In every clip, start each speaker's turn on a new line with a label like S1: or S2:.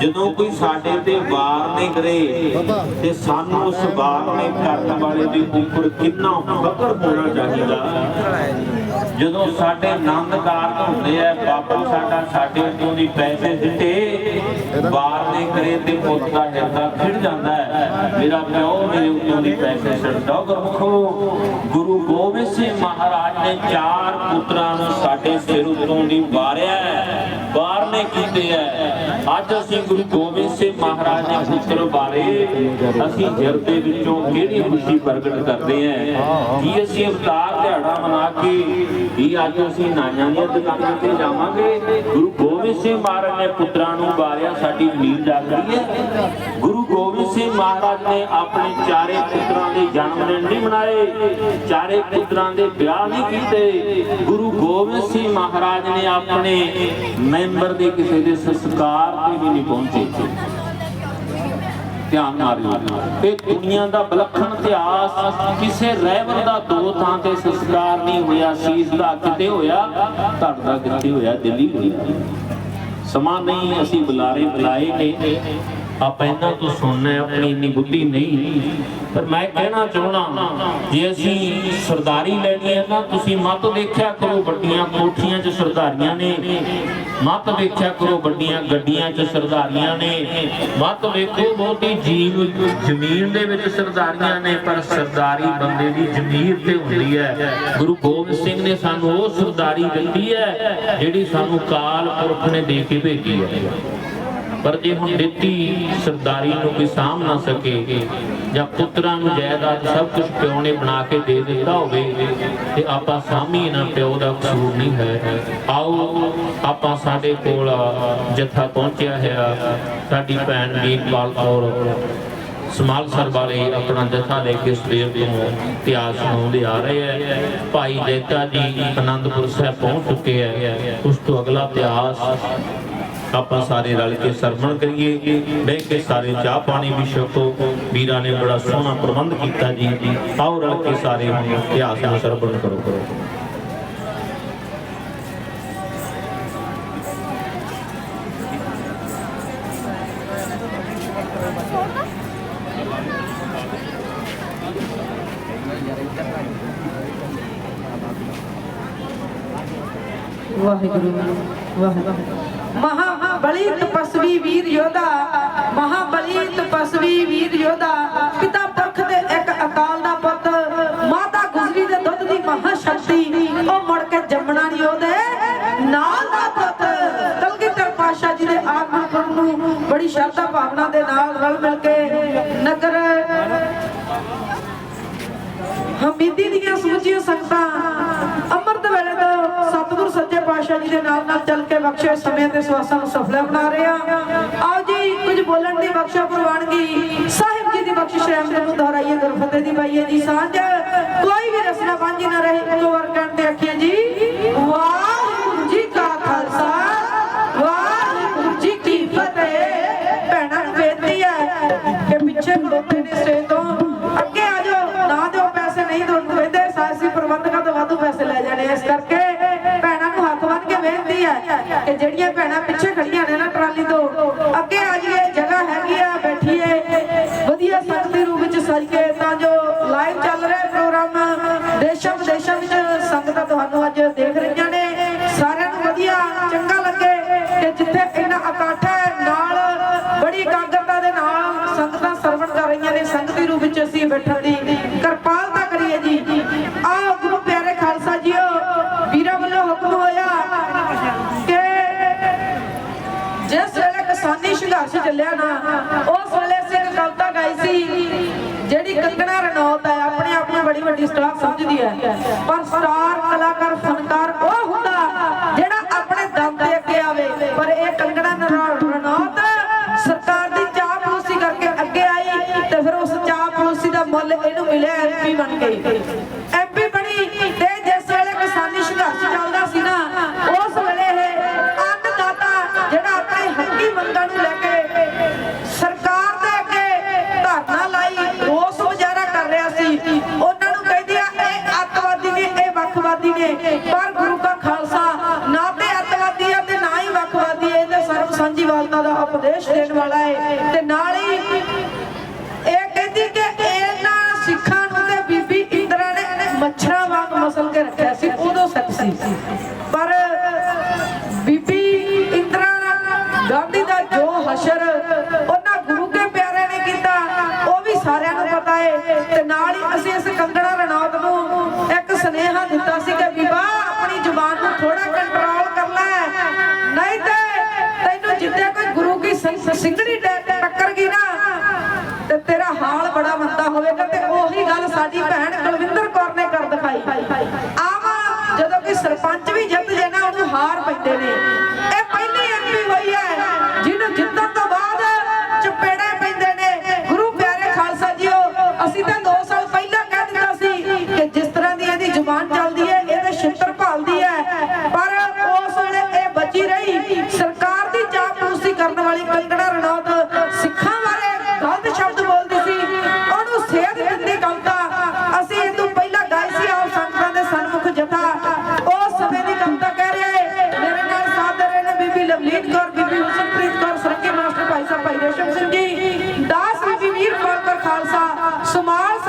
S1: ਜਦੋਂ ਕੋਈ ਸਾਡੇ ਤੇ ਵਾਰ ਨਹੀਂ ਕਰੇ ਤੇ ਸਾਨੂੰ ਉਸ ਵਾਰ ਨੇ ਕਰਨ ਵਾਲੇ ਦੇ ਉੱਪਰ ਕਿੰਨਾ ਫਕਰ ਹੋਣਾ ਚਾਹੀਦਾ। ਜਦੋਂ ਸਾਡੇ ਆਨੰਦ ਕਾਰਜ ਹੁੰਦੇ ਆ, ਬਾਬਾ ਸਾਡਾ ਸਾਡੇ ਉੱਤੋਂ ਦੀ ਪੈਸੇ ਦਿੱਤੇ, ਵਾਰ ਨੇ ਕਰੇ ਤੇ ਪੁੱਤ ਦਾ ਹਿਰਦਾ ਖਿੜ ਜਾਂਦਾ ਹੈ। ਮੇਰਾ ਪਿਓ ਮੇਰੇ ਉੱਤੋਂ ਦੀ ਪੈਸੇ ਛੱਡਦਾ ਗੁਰਮੁਖੋ, ਗੁਰੂ ਗੋਬਿੰਦ ਸਿੰਘ ਮਹਾਰਾਜ ਨੇ ਚਾਰ ਪੁੱਤਰਾਂ ਨੂੰ ਸਾਡੇ ਸਿਰ ਉੱਤੋਂ ਦੀ ਵਾਰਿਆ ਵਾਰ ਨੇ ਕੀਤੇ ਹੈ। ਅੱਜ ਅਸੀਂ ਗੁਰੂ ਗੋਬਿੰਦ ਸਿੰਘ ਮਹਾਰਾਜ ਦੇ ਪੁੱਤਰ ਬਾਰੇ ਅਸੀਂ ਹਿਰਦੇ ਵਿੱਚੋਂ ਕਿਹੜੀ ਖੁਸ਼ੀ ਪ੍ਰਗਟ ਕਰਦੇ ਹਾਂ? ਕੀ ਅਸੀਂ ਅਵਤਾਰ ਦਿਹਾੜਾ ਮਨਾ ਕੇ ਵੀ ਅੱਜ ਅਸੀਂ ਨਾਈਆਂ ਦੀਆਂ ਦੁਕਾਨਾਂ ਤੇ ਜਾਵਾਂਗੇ। ਗੁਰੂ ਗੋਬਿੰਦ ਸਿੰਘ ਮਹਾਰਾਜ ਨੇ ਪੁੱਤਰਾਂ ਨੂੰ ਵਾਰਿਆ, ਸਾਡੀ ਨੀਂਦ ਜਾਗ ਹੈ। ਗੁਰੂ ਗੋਬਿੰਦ ਸਿੰਘ ਮਹਾਰਾਜ ਨੇ ਆਪਣੇ ਚਾਰੇ ਪੁੱਤਰਾਂ ਦੇ ਜਨਮ ਦਿਨ ਨਹੀਂ ਮਨਾਏ, ਚਾਰੇ ਪੁੱਤਰਾਂ ਦੇ ਵਿਆਹ ਨਹੀਂ ਕੀਤੇ। ਗੁਰੂ ਗੋਬਿੰਦ ਸਿੰਘ ਮਹਾਰਾਜ ਨੇ ਆਪਣੇ ਮੈਂਬਰ ਦੇ ਕਿਸੇ ਦੇ ਸੰਸਕਾਰ ਤੇ ਵੀ ਨਹੀਂ ਪਹੁੰਚੇ। ਧਿਆਨ ਮਾਰਿਓ ਤੇ ਦੁਨੀਆ ਦਾ ਵਿਲੱਖਣ ਇਤਿਹਾਸ ਕਿਸੇ ਰਹਿਬਰ ਦਾ ਦੋ ਥਾਂ ਤੇ ਸੰਸਕਾਰ ਨਹੀਂ ਹੋਇਆ, ਸੀਸ ਦਾ ਕਿਤੇ ਹੋਇਆ, ਧੜ ਦਾ ਕਿਤੇ ਹੋਇਆ, ਦਿੱਲੀ ਹੋਇਆ। ਸਮਾਂ ਨਹੀਂ, ਅਸੀਂ ਬੁਲਾਰੇ ਬੁਲਾਏ ਨੇ ਆਪਾਂ ਇਹਨਾਂ ਤੋਂ ਸੁਣਨਾ ਆਪਣੀ ਇੰਨੀ ਬੁੱਧੀ ਨਹੀਂ। ਪਰ ਮੈਂ ਕਹਿਣਾ ਚਾਹਣਾ ਜੇ ਅਸੀਂ ਸਰਦਾਰੀ ਲੈਣੀ ਹੈ ਨਾ ਤੁਸੀਂ ਮਤ ਦੇਖਿਆ ਕਰੋ, ਵੱਡੀਆਂ ਕੋਠੀਆਂ 'ਚ ਸਰਦਾਰੀਆਂ ਨੇ। ਮਤ ਦੇਖਿਆ ਕਰੋ, ਵੱਡੀਆਂ ਗੱਡੀਆਂ 'ਚ ਸਰਦਾਰੀਆਂ ਨੇ। ਮਤ ਵੇਖੋ ਬਹੁਤੀ ਜੀਵ ਜ਼ਮੀਨ ਦੇ ਵਿੱਚ ਸਰਦਾਰੀਆਂ ਨੇ, ਪਰ ਸਰਦਾਰੀ ਬੰਦੇ ਦੀ ਜ਼ਮੀਰ ਤੇ ਹੁੰਦੀ ਹੈ। ਗੁਰੂ ਗੋਬਿੰਦ ਸਿੰਘ ਨੇ ਸਾਨੂੰ ਉਹ ਸਰਦਾਰੀ ਦਿੱਤੀ ਹੈ, ਜਿਹੜੀ ਸਾਨੂੰ ਕਾਲ ਪੁਰਖ ਨੇ ਦੇ ਕੇ ਭੇਜੀ ਹੈ। ਪਰ ਜੇ ਹੁਣ ਦਿੱਤੀ ਸਰਦਾਰੀ ਨੂੰ ਕੋਈ ਸਾਂਭ ਨਾ ਸਕੇ ਜਾਂ ਪੁੱਤਰਾਂ ਨੂੰ ਜਾਇਦਾਦ ਸਭ ਕੁਝ ਪਿਓ ਨੇ ਬਣਾ ਕੇ ਦੇ ਦਿੱਤਾ ਹੋਵੇ ਤੇ ਆਪਾਂ ਸਾਂਭੀ ਨਾ ਪਿਓ ਦਾ ਕਸੂਰ ਨਹੀਂ ਹੈ। ਆਓ, ਆਪਾਂ ਸਾਡੇ ਕੋਲ ਜਥਾ ਪਹੁੰਚਿਆ ਹੈ। ਸਾਡੀ ਭੈਣ ਵੀਰਪਾਲ ਕੌਰ ਸਮਾਲ ਸਰ ਵਾਲੇ ਆਪਣਾ ਜਥਾ ਲੈ ਕੇ ਸਵੇਰ ਤੋਂ ਇਤਿਹਾਸ ਸੁਣਾਉਂਦੇ ਆ ਰਹੇ ਹੈ। ਭਾਈ ਜੈਤਾ ਜੀ ਆਨੰਦਪੁਰ ਸਾਹਿਬ ਪਹੁੰਚ ਚੁੱਕੇ ਹੈ। ਉਸ ਤੋਂ ਅਗਲਾ ਇਤਿਹਾਸ ਆਪਾਂ ਸਾਰੇ ਰਲ ਕੇ ਸਰਵਣ ਕਰੀਏ ਬਹਿ ਕੇ ਸਾਰੇ ਚਾਹ ਪਾਣੀ ਵੀ ਛਕੋ। ਵੀਰਾਂ ਨੇ ਬੜਾ ਸੋਹਣਾ ਪ੍ਰਬੰਧ ਕੀਤਾ ਜੀ। ਆਓ ਰਲ ਕੇ ਸਾਰੇ ਹੁਣ ਇਤਿਹਾਸ ਨੂੰ ਸਰਵਣ ਕਰੋ ਕਰੋ।
S2: ਵਾਹਿਗੁਰੂ ਵਾਹਿਗੁਰੂ। ਬਲੀ ਤਪਸਵੀ ਵੀਰ ਯੋਧਾ ਮਹਾਬਲੀ ਤਪਸਵੀ ਵੀਰ ਯੋਧਾ, ਪਿਤਾ ਪੁਰਖ ਦੇ ਇੱਕ ਅਕਾਲ ਦਾ ਪੁੱਤ, ਮਾਤਾ ਗੁਜਰੀ ਦੇ ਦੁੱਧ ਦੀ ਮਹਾ ਸ਼ਕਤੀ ਉਹ ਮੁੜ ਕੇ ਜੰਮਣਾ ਨਹੀਂ ਉਹਦੇ ਨਾਲ ਦਾ ਪੁੱਤ। ਕਲਗੀਧਰ ਪਾਸ਼ਾ ਜੀ ਦੇ ਆਗਮਨ ਪੁਰਬ ਨੂੰ ਬੜੀ ਸ਼ਰਧਾ ਭਾਵਨਾ ਦੇ ਨਾਲ ਰਲ ਮਿਲ ਕੇ ਨਗਰ ਹਮੀਦੀ ਦੀਆਂ ਸਮੁੱਚੀਆਂ ਸੰਗਤਾਂ ਅੰਮ੍ਰਿਤ ਵੇਲੇ ਤੋਂ ਸਤਿਗੁਰ ਪਾਤਸ਼ਾਹ ਜੀ ਦੇ ਨਾਲ ਨਾਲ ਚੱਲ ਕੇ ਬਖਸ਼ੇ ਸਮੇਂ ਤੇ ਸਵਾਸਾਂ ਨੂੰ ਸਫਲ ਬਣਾ ਰਹੇ ਆ ਆਓ ਜੀ, ਕੁਝ ਬੋਲਣ ਦੀ ਬਖਸ਼ਾ ਪ੍ਰਵਾਨਗੀ। ਸਾਹਿਬ ਜੀ ਦੀ ਬਖਸ਼ਿਸ਼ ਰਹਿਮਤ ਨੂੰ ਦੁਹਰਾਈਏ, ਗੁਰਫਤਿਹ ਦੀ ਪਾਈਏ ਜੀ, ਸਾਂਝ। ਕੋਈ ਵੀ ਰਸਨਾ ਬਾਂਝੀ ਨਾ ਰਹੇ, ਇੱਕੋ ਵਾਰ ਕਹਿਣ ਆਖੀਏ ਜੀ ਜਿਹੜੀਆਂ ਭੈਣਾਂ ਪਿੱਛੇ ਖੜੀਆਂ ਨੇ ਨਾ ਟਰਾਲੀ ਤੋਂ, ਅੱਗੇ ਆ ਜਾਈਏ, ਜਗ੍ਹਾ ਹੈਗੀ ਆ, ਬੈਠੀਏ। ਵਧੀਆ ਸੰਗਤੀ ਰੂਪ ਵਿੱਚ ਸਜ ਕੇ ਤਾਂ ਜੋ ਲਾਈਵ ਚੱਲ ਰਿਹਾ ਪ੍ਰੋਗਰਾਮ। ਦੇਸ਼ਾਂ ਵਿਦੇਸ਼ਾਂ ਵਿੱਚ ਸੰਗਤਾਂ ਤੁਹਾਨੂੰ ਅੱਜ ਦੇਖ ਰਹੀਆਂ ਨੇ। ਸਾਰਿਆਂ ਨੂੰ ਵਧੀਆ, ਚੰਗਾ ਲੱਗੇ। ਕਿ ਜਿੱਥੇ ਇੰਨਾ ਇਕੱਠ ਹੈ, ਨਾਲ ਬੜੀ ਇਕਾਗਰਤਾ ਦੇ ਨਾਲ ਸੰਗਤਾਂ ਸਰਵਣ ਕਰ ਰਹੀਆਂ ਨੇ। ਸੰਗਤੀ ਰੂਪ ਵਿੱਚ ਅਸੀਂ ਬੈਠਣ ਦੀ ਕਿਰਪਾਲਤਾ ਕਰੀਏ ਜੀ। ਆਹ ਗੁਰੂ ਪਿਆਰੇ ਖਾਲਸਾ ਜੀਓ, ਵੀਰਾਂ ਵੱਲੋਂ ਹੁਕਮ ਹੋਇਆ ਕਿ ਜਿਸ ਵੇਲੇ ਕਿਸਾਨੀ ਸੰਘਰਸ਼ ਚੱਲਿਆ ਨਾ ਉਸ ਵੇਲੇ ਅਸੀਂ ਇੱਕ ਕਵਿਤਾ ਗਾਈ ਸੀ, ਜਿਹੜੀ ਕੰਗਣਾ ਰਣੌਤ ਹੈ, ਆਪਣੇ ਆਪ ਨੂੰ ਬੜੀ ਵੱਡੀ ਸਟਾਰ ਸਮਝਦੀ ਹੈ। ਪਰ ਸਟਾਰ ਕਲਾਕਾਰ ਫਨਕਾਰ ਉਹ ਹੁੰਦਾ ਜਿਹੜਾ ਆਪਣੇ ਦਮ ਤੇ ਅੱਗੇ ਆਵੇ। ਪਰ ਇਹ ਕੰਗਣਾ ਰਣੌਤ ਸਰਕਾਰ ਦੀ ਚਾਪਲੂਸੀ ਕਰਕੇ ਅੱਗੇ ਆਈ ਤੇ ਫਿਰ ਉਸ ਚਾਪਲੂਸੀ ਦਾ ਮੁੱਲ ਇਹਨੂੰ ਮਿਲਿਆ ਐਮਪੀ ਬਣ ਕੇ। ਐਮਪੀ ਬਣੀ ਤੇ ਜਿਸ ਵੇਲੇ ਕਿਸਾਨੀ ਸੰਘਰਸ਼ ਚੱਲਦਾ ਸੀ ਦੀ ਮੰਗਾਂ ਨੂੰ ਲੈ ਕੇ ਸਰਕਾਰ ਦੇ ਅੱਗੇ ਧਰਨਾ ਲਾਈ ਰੋਸ ਮੁਜ਼ਾਹਰਾ ਕਰ ਰਿਹਾ ਸੀ। ਉਹਨਾਂ ਨੂੰ ਕਹਿੰਦੇ ਆ, ਇਹ ਅੱਤਵਾਦੀ ਨੇ, ਇਹ ਵੱਖਵਾਦੀ ਨੇ। ਪਰ ਗੁਰੂ ਕਾ ਖਾਲਸਾ, ਨਾ ਤੇ ਅੱਤਵਾਦੀ ਆ ਤੇ ਨਾ ਹੀ ਵੱਖਵਾਦੀ ਇਹਦੇ ਸਰਬ ਸਾਂਝੀਵਾਲਤਾ ਦਾ ਉਪਦੇਸ਼ ਦੇਣ ਵਾਲਾ ਹੈ ਤੇ ਨਾਲ ਹੀ ਇਹ ਕਹਿੰਦੀ ਕਿ ਇਹਨਾਂ ਸਿੱਖਾਂ ਨੂੰ ਤੇ ਬੀਬੀ ਇੰਦਰਾ ਨੇ ਮੱਛਰਾਂ ਵਾਂਗ ਮਸਲ ਕੇ ਰੱਖਿਆ ਸੀ, ਉਦੋਂ ਸੱਚ ਸੀ। mahşere ਭਾਈ ਰੇਸ਼ਮ ਸਿੰਘ ਜੀ ਦਾਸ ਬੀਬੀ ਵੀਰ ਖਾਲਸਾ ਸਮਾਜ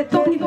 S1: Поэтому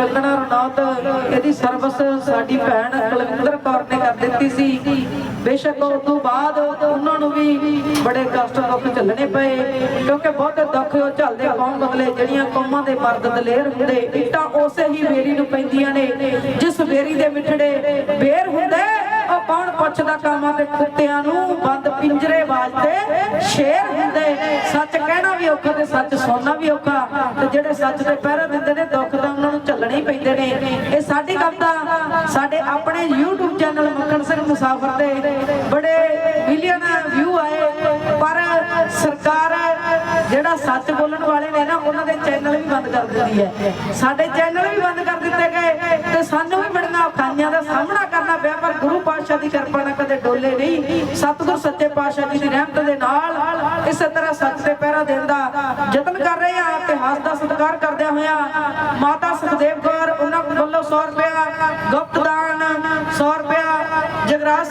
S1: ਕੰਗਣਾ ਰਣੌਤ, ਇਹਦੀ ਸਰਵਿਸ ਸਾਡੀ ਭੈਣ ਕੁਲਵਿੰਦਰ ਕੌਰ ਨੇ ਕਰ ਦਿੱਤੀ ਸੀ। ਬੇਸ਼ੱਕ ਉਸ ਤੋਂ ਬਾਅਦ ਉਹਨਾਂ ਨੂੰ ਵੀ ਬੜੇ ਕਸ਼ਟ ਦੁੱਖ ਝੱਲਣੇ ਪਏ, ਕਿਉਂਕਿ ਬਹੁਤੇ ਦੁੱਖ ਉਹ ਝੱਲਦੇ ਕੌਮ ਬਦਲੇ ਜਿਹੜੀਆਂ ਕੌਮਾਂ ਦੇ ਮਰਦ ਦਲੇਰ ਹੁੰਦੇ, ਇੱਟਾਂ ਉਸੇ ਹੀ ਵੇਰੀ ਨੂੰ ਪੈਂਦੀਆਂ ਨੇ, ਜਿਸ ਵੇਰੀ ਦੇ ਮਿੱਠੜੇ ਬੇਰ ਹੁੰਦੇ ਕੌਣ ਪੁੱਛਦਾ ਕਾਮਾਂ ਤੇ ਕੁੱਤਿਆਂ ਨੂੰ? ਬੰਦ ਪਿੰਜਰੇ ਵਾਜਦੇ ਸ਼ੇਰ ਹੁੰਦੇ। ਸੱਚ ਕਹਿਣਾ ਵੀ ਔਖਾ ਤੇ ਸੱਚ ਸੁਣਨਾ ਵੀ ਔਖਾ। ਤੇ ਜਿਹੜੇ ਸੱਚ ਦੇ ਪਹਿਰੇ ਦਿੰਦੇ ਨੇ, ਦੁੱਖ ਤਾਂ ਉਹਨਾਂ ਨੂੰ ਝੱਲਣੇ ਹੀ ਪੈਂਦੇ ਨੇ। ਇਹ ਸਾਡੀ ਕਵਿਤਾ ਸਾਡੇ ਆਪਣੇ YouTube ਚੈਨਲ ਮੱਖਣ ਸਿੰਘ ਮੁਸਾਫਰ ਦੇ ਬੜੇ ਮਿਲੀਅਨ ਵਿਊ ਆਏ। ਪਰ ਸਰਕਾਰ ਜਿਹੜਾ ਸੱਚ ਬੋਲਣ ਵਾਲੇ ਨੇ ਨਾ, ਉਹਨਾਂ ਦੇ ਚੈਨਲ ਵੀ ਬੰਦ ਕਰ ਦਿੱਤੀ ਹੈ। ਸਾਡੇ ਚੈਨਲ ਵੀ ਬੰਦ ਕਰ ਦਿੱਤੇ ਗਏ। ਤੇ ਸਾਨੂੰ ਵੀ ਬੜੀਆਂ ਦਾ ਸਾਹਮਣਾ ਕਰਨਾ ਪਿਆ, ਪਰ ਗੁਰੂ ਪਾਤਸ਼ਾਹ ਦੀ ਕਿਰਪਾ ਨਾਲ ਕਦੇ ਡੋਲੇ ਨਹੀਂ। ਸਤਿਗੁਰ ਸੱਚੇ ਪਾਤਸ਼ਾਹ ਜੀ ਦੀ ਰਹਿਮਤ ਦੇ ਨਾਲ ਇਸੇ ਤਰ੍ਹਾਂ ਸੱਚ ਤੇ ਪਹਿਰਾ ਦੇਣ ਦਾ ਯਤਨ ਕਰ ਰਹੇ ਆ, ਇਤਿਹਾਸ ਦਾ ਸਤਿਕਾਰ ਕਰਦਿਆਂ ਹੋਇਆ ਮਾਤਾ ਸੁਖਦੇਵ ਕੌਰ ਉਹਨਾਂ ਵੱਲੋਂ 100 ਰੁਪਇਆ ਗੁਪਤ ਦਾਨ 100 ਰੁਪਇਆ ਜਗਰਾਜ